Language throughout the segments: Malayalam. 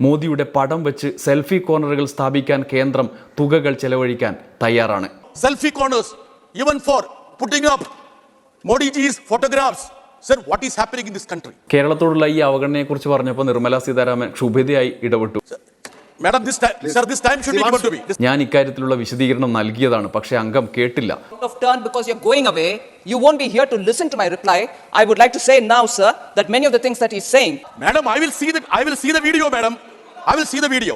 മോദിയുടെ പടം വെച്ച് സെൽഫി കോർണറുകൾ സ്ഥാപിക്കാൻ കേന്ദ്രം തുകകൾ ചെലവഴിക്കാൻ തയ്യാറാണ്. Selfie corners photographs Sir, what is happening in this country? കേരളത്തോടുള്ള ഈ അവഗണനയെ കുറിച്ച് പറഞ്ഞപ്പോൾ നിർമ്മല സീതാരാമൻ ക്ഷുഭിതയായി ഇടപെട്ടു. Madam this this time should be given to ഞാൻ ഇക്കാര്യത്തിലുള്ള വിശദീകരണം നൽകിയതാണ് പക്ഷെ അംഗം കേട്ടില്ല. Off turn because you are going away you won't be here to listen to my reply I would like to say now sir that many of the things that he's saying madam I will see the I will see the video madam I will see the video.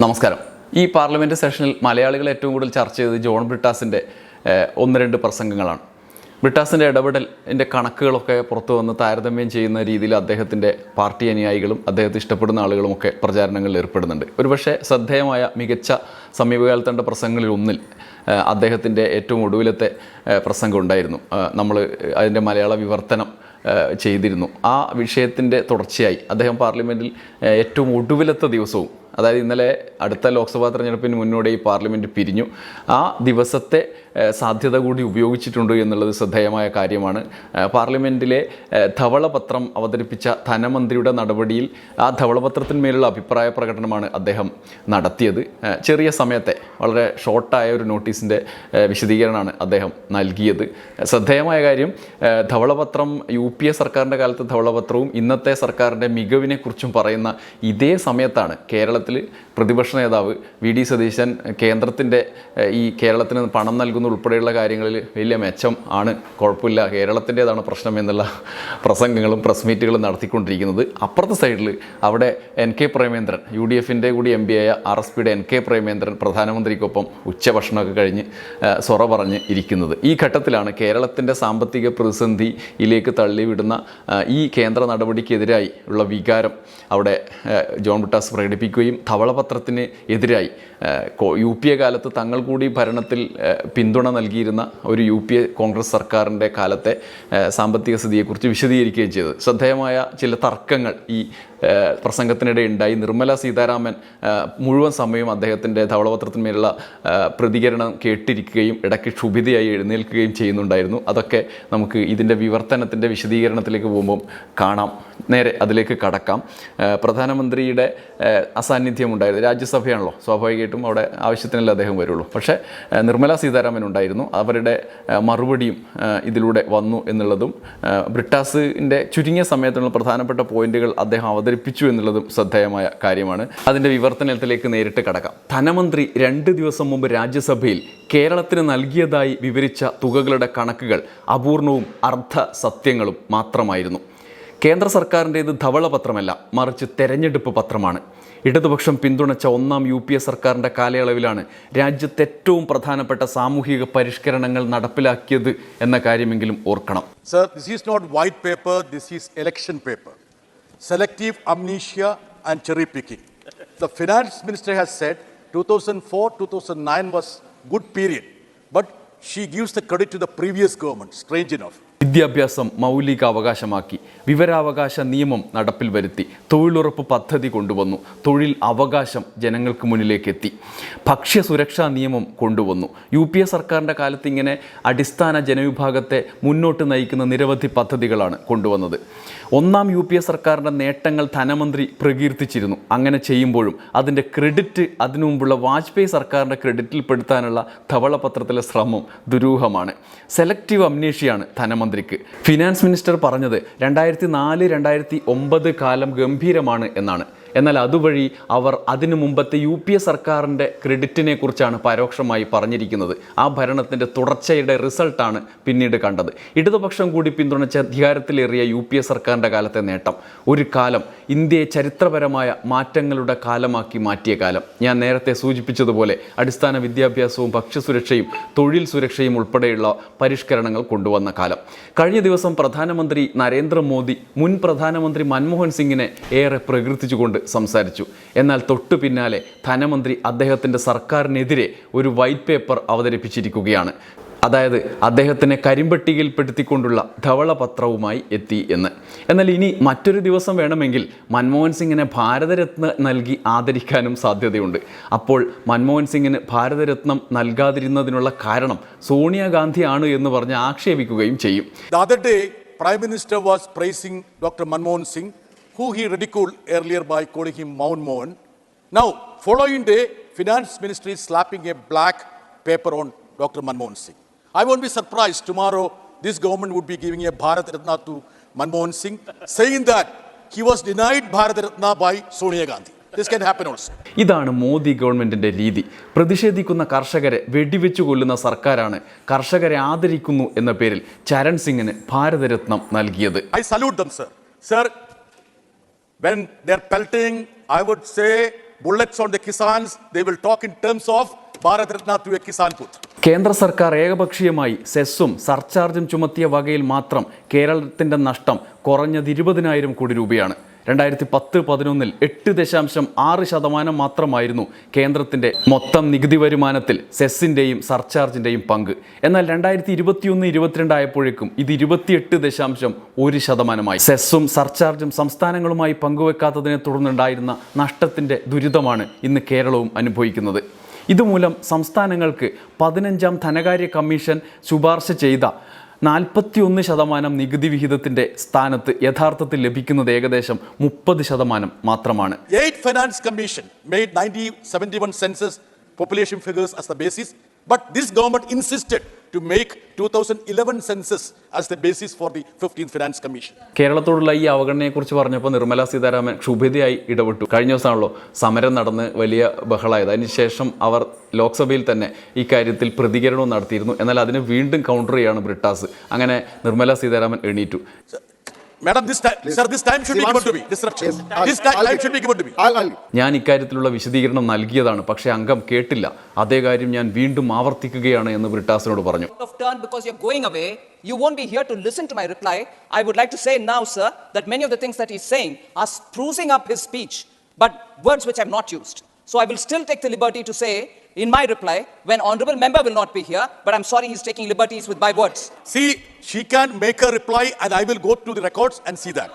നമസ്കാരം ഈ പാർലമെന്റ് സെഷനിൽ മലയാളികൾ ഏറ്റവും കൂടുതൽ ചർച്ച ചെയ്തത് ജോൺ ബ്രിട്ടാസിന്റെ ഒന്ന് രണ്ട് പ്രസംഗങ്ങളാണ് ബ്രിട്ടാസിന്റെ ഇടപെടലിന്റെ കണക്കുകളൊക്കെ പുറത്തു വന്ന് താരതമ്യം ചെയ്യുന്ന രീതിയിൽ അദ്ദേഹത്തിന്റെ പാർട്ടി അനുയായികളും അദ്ദേഹത്തെ ഇഷ്ടപ്പെടുന്ന ആളുകളുമൊക്കെ പ്രചാരണങ്ങളിൽ ഏർപ്പെടുന്നുണ്ട്. ഒരുപക്ഷെ ശ്രദ്ധേയമായ മികച്ച സമീപകാലത്തേണ്ട പ്രസംഗങ്ങളിൽ ഒന്നിൽ അദ്ദേഹത്തിന്റെ ഏറ്റവും ഒടുവിലത്തെ പ്രസംഗം ഉണ്ടായിരുന്നു. നമ്മൾ അതിന്റെ മലയാള വിവർത്തനം ചെയ്തിരുന്നു. ആ വിഷയത്തിന്റെ തുടർച്ചയായി അദ്ദേഹം പാർലമെന്റിൽ ഏറ്റവും ഒടുവിലത്തെ ദിവസവും അതായത് ഇന്നലെ അടുത്ത ലോക്സഭാ തെരഞ്ഞെടുപ്പിന് മുന്നോടി പാർലമെന്റ് പിരിഞ്ഞു. ആ ദിവസത്തെ സാധ്യത കൂടി ഉപയോഗിച്ചിട്ടുണ്ട് എന്നുള്ളത് ശ്രദ്ധേയമായ കാര്യമാണ്. പാർലമെന്റിലെ ധവളപത്രം അവതരിപ്പിച്ച ധനമന്ത്രിയുടെ നടപടിയിൽ ആ ധവളപത്രത്തിന്മേലുള്ള അഭിപ്രായ പ്രകടനമാണ് അദ്ദേഹം നടത്തിയത്. ചെറിയ സമയത്തെ വളരെ ഷോർട്ടായ ഒരു നോട്ടീസിന്റെ വിശദീകരണമാണ് അദ്ദേഹം നൽകിയത്. ശ്രദ്ധേയമായ കാര്യം ധവളപത്രം യു പി എ സർക്കാരിന്റെ കാലത്തെ ധവളപത്രവും ഇന്നത്തെ സർക്കാരിന്റെ മികവിനെക്കുറിച്ചും പറയുന്ന ഇതേ സമയത്താണ് കേരളത്തിൽ പ്രതിപക്ഷ നേതാവ് വി ഡി സതീശൻ കേന്ദ്രത്തിന്റെ ഈ കേരളത്തിന് പണം നൽകുന്ന ഉൾപ്പെടെയുള്ള കാര്യങ്ങളിൽ വലിയ മെച്ചം ആണ്. കുഴപ്പമില്ല. കേരളത്തിന്റേതാണ് പ്രശ്നം എന്നുള്ള പ്രസംഗങ്ങളും പ്രസ് മീറ്റുകളും നടത്തിക്കൊണ്ടിരിക്കുന്നത്. അപ്പുറത്തെ സൈഡിൽ അവിടെ N K Premachandran U D എഫിന്റെ കൂടി എം ആയ ആർ എസ് പിയുടെ എൻ കെ പ്രേമേന്ദ്രൻ പ്രധാനമന്ത്രിക്കൊപ്പം ഉച്ചഭക്ഷണമൊക്കെ കഴിഞ്ഞ് സൊറ പറഞ്ഞ് ഇരിക്കുന്നത്. ഈ ഘട്ടത്തിലാണ് കേരളത്തിന്റെ സാമ്പത്തിക പ്രതിസന്ധിയിലേക്ക് തള്ളിവിടുന്ന ഈ കേന്ദ്ര നടപടിക്കെതിരായി ഉള്ള വികാരം അവിടെ ജോൺ ബിട്ടാസ് പ്രകടിപ്പിക്കുകയും ധവളപത്രത്തിന് എതിരായി. യു പി എ കാലത്ത് തങ്ങൾ കൂടി ഭരണത്തിൽ പിന്തുണ നൽകിയിരുന്ന ഒരു യു പി എ കോൺഗ്രസ് സർക്കാരിന്റെ കാലത്തെ സാമ്പത്തിക സ്ഥിതിയെക്കുറിച്ച് വിശദീകരിക്കുകയും ചെയ്തത് ശ്രദ്ധേയമായ ചില തർക്കങ്ങൾ ഈ പ്രസംഗത്തിനിടെ ഉണ്ടായി. നിർമ്മല സീതാരാമൻ മുഴുവൻ സമയവും അദ്ദേഹത്തിന്റെ ധവളപത്രത്തിന്മേലുള്ള പ്രതികരണം കേട്ടിരിക്കുകയും ഇടയ്ക്ക് ക്ഷുഭിതയായി എഴുന്നേൽക്കുകയും ചെയ്യുന്നുണ്ടായിരുന്നു. അതൊക്കെ നമുക്ക് ഇതിന്റെ വിവർത്തനത്തിന്റെ വിശദീകരണത്തിലേക്ക് പോകുമ്പം കാണാം. നേരെ അതിലേക്ക് കടക്കാം. പ്രധാനമന്ത്രിയുടെ ഏഹ് അസാന്നിധ്യം ഉണ്ടായിരുന്നു. രാജ്യസഭയാണല്ലോ. സ്വാഭാവികമായിട്ടും അവിടെ ആവശ്യത്തിനല്ല അദ്ദേഹം വരുള്ളൂ. പക്ഷേ നിർമ്മല സീതാരാമൻ ഉണ്ടായിരുന്നു. അവരുടെ മറുപടിയും ഇതിലൂടെ വന്നു എന്നുള്ളതും ബ്രിട്ടാസിന്റെ ചുരുങ്ങിയ സമയത്തുള്ള പ്രധാനപ്പെട്ട പോയിന്റുകൾ അദ്ദേഹം അവതരിപ്പിച്ചു എന്നുള്ളതും ശ്രദ്ധേയമായ കാര്യമാണ്. അതിന്റെ വിവർത്തനത്തിലേക്ക് നേരിട്ട് കടക്കാം. ധനമന്ത്രി രണ്ട് ദിവസം മുമ്പ് രാജ്യസഭയിൽ കേരളത്തിന് നൽകിയതായി വിവരിച്ച തുകകളുടെ കണക്കുകൾ അപൂർണവും അർദ്ധ സത്യങ്ങളും മാത്രമായിരുന്നു. കേന്ദ്ര സർക്കാരിന്റേത് ധവളപത്രമല്ല മറിച്ച് തെരഞ്ഞെടുപ്പ് പത്രമാണ്. ഇടതുപക്ഷം പിന്തുണച്ച ഒന്നാം യു പി എ സർക്കാരിന്റെ കാലയളവിലാണ് രാജ്യത്ത് ഏറ്റവും പ്രധാനപ്പെട്ട സാമൂഹിക പരിഷ്കരണങ്ങൾ നടപ്പിലാക്കിയത് എന്ന കാര്യമെങ്കിലും ഓർക്കണം Sir, this is not white paper, this is election paper. Selective amnesia and cherry picking. The finance minister has said 2004 2009 was good period, but she gives the credit to the previous government. Strange enough. വിദ്യാഭ്യാസം മൗലിക അവകാശമാക്കി വിവരാവകാശ നിയമം നടപ്പിൽ വരുത്തി തൊഴിലുറപ്പ് പദ്ധതി കൊണ്ടുവന്നു തൊഴിൽ അവകാശം ജനങ്ങൾക്ക് മുന്നിലേക്കെത്തി ഭക്ഷ്യ സുരക്ഷാ നിയമം കൊണ്ടുവന്നു. യു പി എ സർക്കാരിന്റെ കാലത്ത് ഇങ്ങനെ അടിസ്ഥാന ജനവിഭാഗത്തെ മുന്നോട്ട് നയിക്കുന്ന നിരവധി പദ്ധതികളാണ് കൊണ്ടുവന്നത്. ഒന്നാം യു പി എ സർക്കാരിന്റെ നേട്ടങ്ങൾ ധനമന്ത്രി പ്രകീർത്തിച്ചിരുന്നു. അങ്ങനെ ചെയ്യുമ്പോഴും അതിന്റെ ക്രെഡിറ്റ് അതിനു മുമ്പുള്ള വാജ്പേയി സർക്കാരിന്റെ ക്രെഡിറ്റിൽപ്പെടുത്താനുള്ള ധവളപത്രത്തിലെ ശ്രമം ദുരൂഹമാണ്. സെലക്റ്റീവ് അമ്നേഷ്യയാണ് ധനമന്ത്രിക്ക് ഫിനാൻസ് മിനിസ്റ്റർ പറഞ്ഞത് രണ്ടായിരത്തി നാല് രണ്ടായിരത്തി ഒമ്പത് കാലം ഗംഭീരമാണ് എന്നാണ്. എന്നാൽ അതുവഴി അവർ അതിനു മുമ്പത്തെ യു പി എ സർക്കാരിന്റെ ക്രെഡിറ്റിനെ കുറിച്ചാണ് പരോക്ഷമായി പറഞ്ഞിരിക്കുന്നത്. ആ ഭരണത്തിന്റെ തുടർച്ചയുടെ റിസൾട്ടാണ് പിന്നീട് കണ്ടത്. ഇടതുപക്ഷം കൂടി പിന്തുണച്ച അധികാരത്തിലേറിയ യു പി എ സർക്കാരിന്റെ കാലത്തെ നേട്ടം. ഒരു കാലം ഇന്ത്യയെ ചരിത്രപരമായ മാറ്റങ്ങളുടെ കാലമാക്കി മാറ്റിയ കാലം. ഞാൻ നേരത്തെ സൂചിപ്പിച്ചതുപോലെ അടിസ്ഥാന വിദ്യാഭ്യാസവും ഭക്ഷ്യസുരക്ഷയും തൊഴിൽ സുരക്ഷയും ഉൾപ്പെടെയുള്ള പരിഷ്കരണങ്ങൾ കൊണ്ടുവന്ന കാലം. കഴിഞ്ഞ ദിവസം പ്രധാനമന്ത്രി നരേന്ദ്രമോദി മുൻ പ്രധാനമന്ത്രി മൻമോഹൻ സിംഗിനെ ഏറെ പ്രകീർത്തിച്ചുകൊണ്ട് സംസാരിച്ചു. എന്നാൽ തൊട്ടു പിന്നാലെ ധനമന്ത്രി അദ്ദേഹത്തിന്റെ സർക്കാരിനെതിരെ ഒരു വൈറ്റ് പേപ്പർ അവതരിപ്പിച്ചിരിക്കുകയാണ്. അതായത് അദ്ദേഹത്തിനെ കരിമ്പട്ടികയിൽപ്പെടുത്തിക്കൊണ്ടുള്ള ധവളപത്രവുമായി എത്തി എന്ന്. എന്നാൽ ഇനി മറ്റൊരു ദിവസം വേണമെങ്കിൽ മൻമോഹൻ സിംഗിനെ ഭാരതരത്ന നൽകി ആദരിക്കാനും സാധ്യതയുണ്ട്. അപ്പോൾ മൻമോഹൻ സിംഗിന് ഭാരതരത്നം നൽകാതിരുന്നതിനുള്ള കാരണം സോണിയാഗാന്ധിയാണ് എന്ന് പറഞ്ഞ് ആക്ഷേപിക്കുകയും ചെയ്യും. Prime minister was praising doctor Manmohan Singh who he ridiculed earlier by calling him Mount Mohan. Now, following day, Finance Ministry is slapping a black paper on Dr. Manmohan Singh. I won't be surprised tomorrow this government would be giving a Bharat Ratna to Manmohan Singh, saying that he was denied Bharat Ratna by Sonia Gandhi. This can happen also. ഇതാണ് മോദി ഗവൺമെന്റിന്റെ രീതി പ്രതിഷേധിക്കുന്ന കർഷകരെ വെടിവെച്ചു കൊല്ലുന്ന സർക്കാരാണ് കർഷകരെ ആദരിക്കുന്നു എന്ന പേരിൽ ചരൺ സിംഗിന് ഭാരതരത്നം നൽകിയത് I salute them, sir. Sir, when they're pelting, I would say bullets on the Kisans, they will talk in terms of Bharat Ratna to a Kisan put. കേന്ദ്ര സർക്കാർ ഏകപക്ഷീയമായി സെസ്സും സർചാർജും ചുമത്തിയ വകയിൽ മാത്രം കേരളത്തിന്റെ നഷ്ടം കുറഞ്ഞത് ഇരുപതിനായിരം കോടി രൂപയാണ് രണ്ടായിരത്തി പത്ത് പതിനൊന്നിൽ എട്ട് ദശാംശം ആറ് ശതമാനം മാത്രമായിരുന്നു കേന്ദ്രത്തിന്റെ മൊത്തം നികുതി വരുമാനത്തിൽ സെസ്സിന്റെയും സർചാർജിന്റെയും പങ്ക്. എന്നാൽ രണ്ടായിരത്തി ഇരുപത്തിയൊന്ന് ഇരുപത്തിരണ്ടായപ്പോഴേക്കും ഇത് ഇരുപത്തിയെട്ട് ദശാംശം ഒരു ശതമാനമായി. സെസ്സും സർചാർജും സംസ്ഥാനങ്ങളുമായി പങ്കുവെക്കാത്തതിനെ തുടർന്നുണ്ടായിരുന്ന നഷ്ടത്തിന്റെ ദുരിതമാണ് ഇന്ന് കേരളവും അനുഭവിക്കുന്നത്. ഇതുമൂലം സംസ്ഥാനങ്ങൾക്ക് പതിനഞ്ചാം ധനകാര്യ കമ്മീഷൻ ശുപാർശ ചെയ്ത നാൽപ്പത്തിയൊന്ന് ശതമാനം നികുതി വിഹിതത്തിന്റെ സ്ഥാനത്ത് യഥാർത്ഥത്തിൽ ലഭിക്കുന്നത് ഏകദേശം മുപ്പത് ശതമാനം മാത്രമാണ് Eight Finance Commission made 90, 71 census population figures as the basis, but this government insisted to make 2011 census as the basis for the 15th Finance Commission. കേരളത്തോടുള്ള ഈ അവഗണനയെക്കുറിച്ച് പറഞ്ഞപ്പോൾ നിർമ്മല സീതാരാമൻ ക്ഷുഭിതയായി ഇടപെട്ടു. കഴിഞ്ഞ ദിവസമാണല്ലോ സമരം നടന്ന് വലിയ ബഹളായത് അതിനുശേഷം അവർ ലോക്സഭയിൽ തന്നെ ഈ കാര്യത്തിൽ പ്രതികരണവും നടത്തിയിരുന്നു. എന്നാൽ അതിനെ വീണ്ടും കൗണ്ടർ ചെയ്യാണ് ബ്രിട്ടാസ്. അങ്ങനെ നിർമ്മല സീതാരാമൻ എണീറ്റു. Madam, this time, sir, this time should be given to me. Disruption. This time, time should be given to me. I'll, I'll, ഞാൻ ഇക്കാര്യത്തിലുള്ള വിശദീകരണം നൽകിയതാണ് പക്ഷേ അംഗം കേട്ടില്ല അതേ കാര്യം ഞാൻ വീണ്ടും ആവർത്തിക്കുകയാണ് എന്ന് ബ്രിട്ടാസിനോട് പറഞ്ഞു. You won't be here to listen to my reply. I would like to say now, sir, that many of the things that he's saying are sprucing up his speech, but words which I've not used. So I will still take the liberty to say in my reply, when honorable member will not be here, but I'm sorry he's taking liberties with my words. See, she can make a reply and I will go to the records and see that.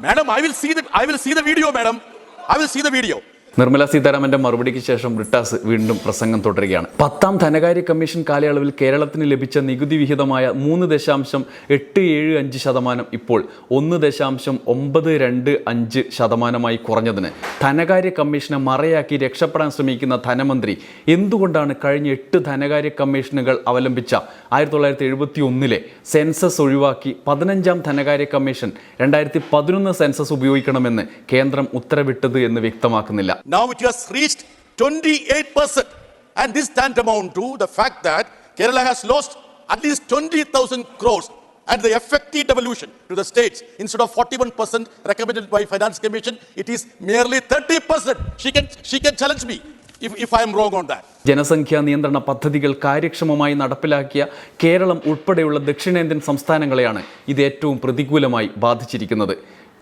Madam, I will see the, I will see the video, madam. I will see the video. Nirmala സീതാരാമന്റെ മറുപടിക്ക് ശേഷം ബ്രിട്ടാസ് വീണ്ടും പ്രസംഗം തുടരുകയാണ്. പത്താം ധനകാര്യ കമ്മീഷൻ കാലയളവിൽ കേരളത്തിന് ലഭിച്ച നികുതി വിഹിതമായ മൂന്ന് ദശാംശം എട്ട് ഏഴ് അഞ്ച് ശതമാനം ഇപ്പോൾ ഒന്ന് ദശാംശം ഒമ്പത് രണ്ട് അഞ്ച് ശതമാനമായി കുറഞ്ഞതിന് ധനകാര്യ കമ്മീഷനെ മറയാക്കി രക്ഷപ്പെടാൻ ശ്രമിക്കുന്ന ധനമന്ത്രി എന്തുകൊണ്ടാണ് കഴിഞ്ഞ എട്ട് ധനകാര്യ കമ്മീഷനുകൾ അവലംബിച്ച ആയിരത്തി തൊള്ളായിരത്തി എഴുപത്തി ഒന്നിലെ സെൻസസ് ഒഴിവാക്കി പതിനഞ്ചാം ധനകാര്യ കമ്മീഷൻ രണ്ടായിരത്തി പതിനൊന്ന് സെൻസസ് ഉപയോഗിക്കണമെന്ന് കേന്ദ്രം ഉത്തരവിട്ടത് എന്ന് വ്യക്തമാക്കുന്നില്ല. Now it has reached 28%. And this tantamount to the fact that Kerala has lost at least 20,000 crores at the effective devolution to the states instead of 41% recommended by finance commission it is merely 30% she can she can challenge me if, if i am wrong on that ജനസംഖ്യാ നിയന്ത്രണ പദ്ധതികൾ കാര്യക്ഷമമായി നടപ്പിലാക്കിയ കേരളം ഉൾപ്പെടെയുള്ള ദക്ഷിണേന്ത്യൻ സംസ്ഥാനങ്ങളെയാണ് ഇത് ഏറ്റവും പ്രതികൂലമായി ബാധിച്ചിരിക്കുന്നത്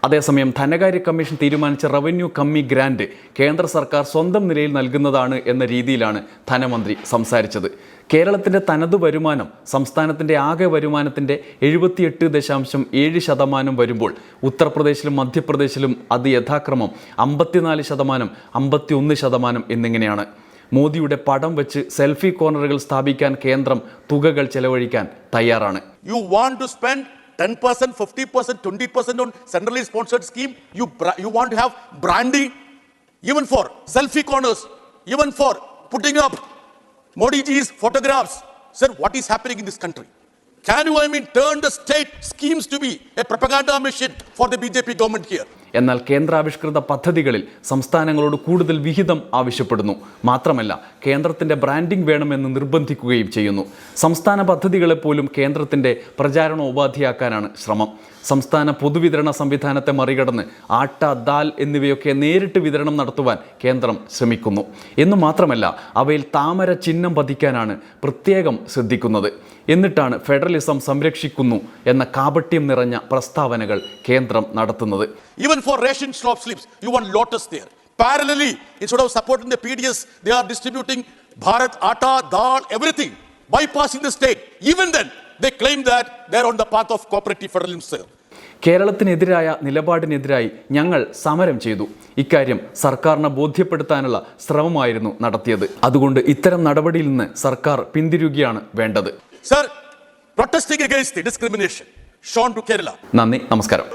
അതേസമയം ധനകാര്യ കമ്മീഷൻ തീരുമാനിച്ച റവന്യൂ കമ്മി ഗ്രാൻഡ് കേന്ദ്ര സർക്കാർ സ്വന്തം നിലയിൽ നൽകുന്നതാണ് എന്ന രീതിയിലാണ് ധനമന്ത്രി സംസാരിച്ചത്. കേരളത്തിന്റെ തനത് വരുമാനം സംസ്ഥാനത്തിന്റെ ആകെ വരുമാനത്തിന്റെ എഴുപത്തിയെട്ട് ദശാംശം ഏഴ് ശതമാനം വരുമ്പോൾ ഉത്തർപ്രദേശിലും മധ്യപ്രദേശിലും അത് യഥാക്രമം അമ്പത്തിനാല് ശതമാനം അമ്പത്തിയൊന്ന് ശതമാനം എന്നിങ്ങനെയാണ്. മോദിയുടെ പടം വെച്ച് സെൽഫി കോർണറുകൾ സ്ഥാപിക്കാൻ കേന്ദ്രം തുകകൾ ചെലവഴിക്കാൻ തയ്യാറാണ്. You want to spend 10%, 50%, 20% on centrally sponsored scheme. You, you want to have branding, even for selfie corners, even for putting up Modi ji's photographs. Sir, what is happening in this country? Can you, I mean, turn the state schemes to be a propaganda machine for the BJP government here? എന്നാൽ കേന്ദ്രാവിഷ്കൃത പദ്ധതികളിൽ സംസ്ഥാനങ്ങളോട് കൂടുതൽ വിഹിതം ആവശ്യപ്പെടുന്നു. മാത്രമല്ല കേന്ദ്രത്തിന്റെ ബ്രാൻഡിംഗ് വേണമെന്ന് നിർബന്ധിക്കുകയും ചെയ്യുന്നു. സംസ്ഥാന പദ്ധതികളെപ്പോലും കേന്ദ്രത്തിന്റെ പ്രചാരണോപാധിയാക്കാനാണ് ശ്രമം. സംസ്ഥാന പൊതുവിതരണ സംവിധാനത്തെ മറികടന്ന് ആട്ട ദാൽ എന്നിവയൊക്കെ നേരിട്ട് വിതരണം നടത്തുവാൻ കേന്ദ്രം ശ്രമിക്കുന്നു. എന്നു മാത്രമല്ല അവയിൽ താമര ചിഹ്നം പതിക്കാനാണ് പ്രത്യേകം ശ്രദ്ധിക്കുന്നത്. എന്നിട്ടാണ് ഫെഡറലിസം സംരക്ഷിക്കുന്നു എന്ന കാപട്യം നിറഞ്ഞ പ്രസ്താവനകൾ കേന്ദ്രം നടത്തുന്നത്. Even for ration shop slips, you want Lotus there. Parallelly, instead of supporting the PDS, they are distributing Bharat, Atta, Dal, everything. bypassing the state. Even then, they claim that they're on the path of cooperative federalism. sir. കേരളത്തിനെതിരായ നിലപാടിനെതിരായി ഞങ്ങൾ സമരം ചെയ്തു ഇക്കാര്യം സർക്കാരിനെ ബോധ്യപ്പെടുത്താനുള്ള ശ്രമമായിരുന്നു നടത്തിയത് അതുകൊണ്ട് ഇത്തരം നടപടിയിൽ നിന്ന് സർക്കാർ പിന്തിരിയുകയാണ് വേണ്ടത് Sir, protesting against the discrimination shown to Kerala. നന്ദി നമസ്കാരം